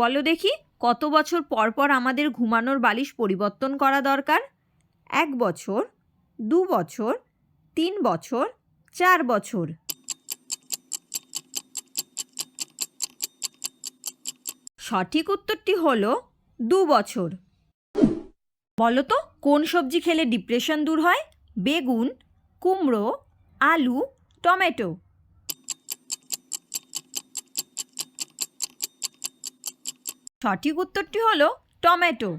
বলো দেখি, কত বছর পর পর আমাদের ঘুমানোর বালিশ পরিবর্তন করা দরকার? এক বছর, দু বছর, তিন বছর, চার বছর। সঠিক উত্তরটি হলো দু বছর। বলো তো, কোন সবজি খেলে ডিপ্রেশন দূর হয়? বেগুন, কুমড়ো, আলু, টমেটো। সঠিক উত্তরটি হলো টমেটো।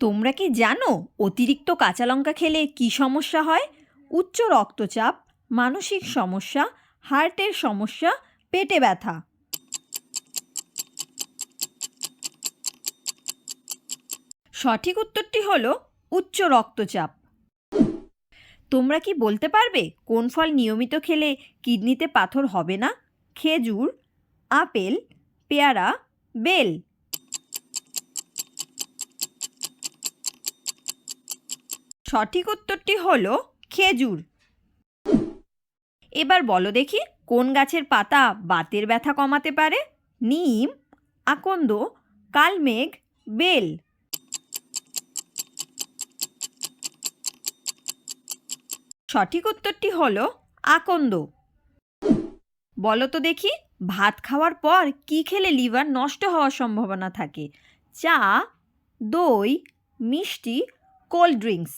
তোমরা কি জানো অতিরিক্ত কাঁচা লঙ্কা খেলে কি সমস্যা হয়? উচ্চ রক্তচাপ, মানসিক সমস্যা, হার্টের সমস্যা, পেটে ব্যথা। সঠিক উত্তরটি হলো উচ্চ রক্তচাপ। তোমরা কি বলতে পারবে কোন ফল নিয়মিত খেলে কিডনিতে পাথর হবে না? খেজুর, আপেল, পেয়ারা বেল। সঠিক উত্তরটি হলো খেজুর। এবার বলো দেখি কোন গাছের পাতা বাতের ব্যথা কমাতে পারে? নিম, আকন্দ, কালমেঘ, বেল। সঠিক উত্তরটি হলো আকন্দ। বলো তো দেখি ভাত খাওয়ার পর কি খেলে লিভার নষ্ট হওয়ার সম্ভাবনা থাকে? চা, দই, মিষ্টি, কোল্ড ড্রিঙ্কস।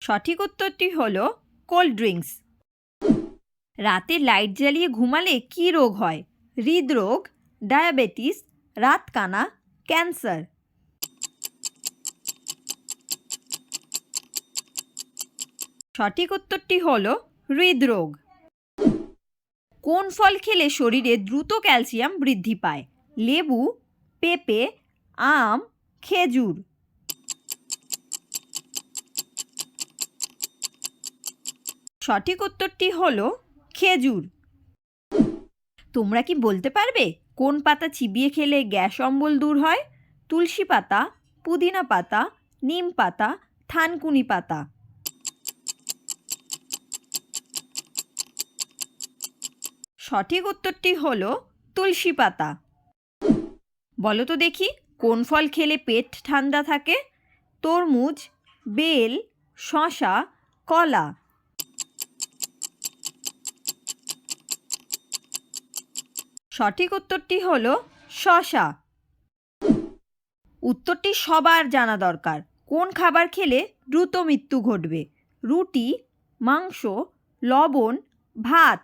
সঠিক উত্তরটি হলো কোল্ড ড্রিঙ্কস। রাতে লাইট জ্বালিয়ে ঘুমালে কি রোগ হয়? হৃদরোগ, ডায়াবেটিস, রাতকানা, ক্যান্সার। সঠিক উত্তরটি হল হৃদরোগ। কোন ফল খেলে শরীরে দ্রুত ক্যালসিয়াম বৃদ্ধি পায়? লেবু, পেঁপে, আম, খেজুর। সঠিক উত্তরটি হল খেজুর। তোমরা কি বলতে পারবে কোন পাতা চিবিয়ে খেলে গ্যাস অম্বল দূর হয়? তুলসী পাতা, পুদিনা পাতা, নিম পাতা, থানকুনি পাতা। সঠিক উত্তরটি হলো তুলসী পাতা। বলো তো দেখি, কোন ফল খেলে পেট ঠান্ডা থাকে? তরমুজ, বেল শশা কলা। সঠিক উত্তরটি হলো শশা উত্তরটি সবার জানা দরকার, কোন খাবার খেলে দ্রুত মৃত্যু ঘটবে? রুটি, মাংস, লবণ, ভাত।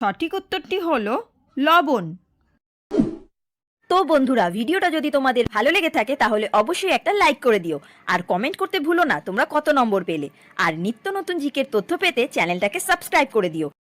সঠিক উত্তরটি হলো লবণ। তো বন্ধুরা, ভিডিওটা যদি তোমাদের ভালো লেগে থাকে, তাহলে অবশ্যই একটা লাইক করে দিও। আর কমেন্ট করতে ভুলো না, তোমরা কত নম্বর পেলে। আর নিত্য নতুন জিকের তথ্য পেতে চ্যানেলটাকে সাবস্ক্রাইব করে দিও।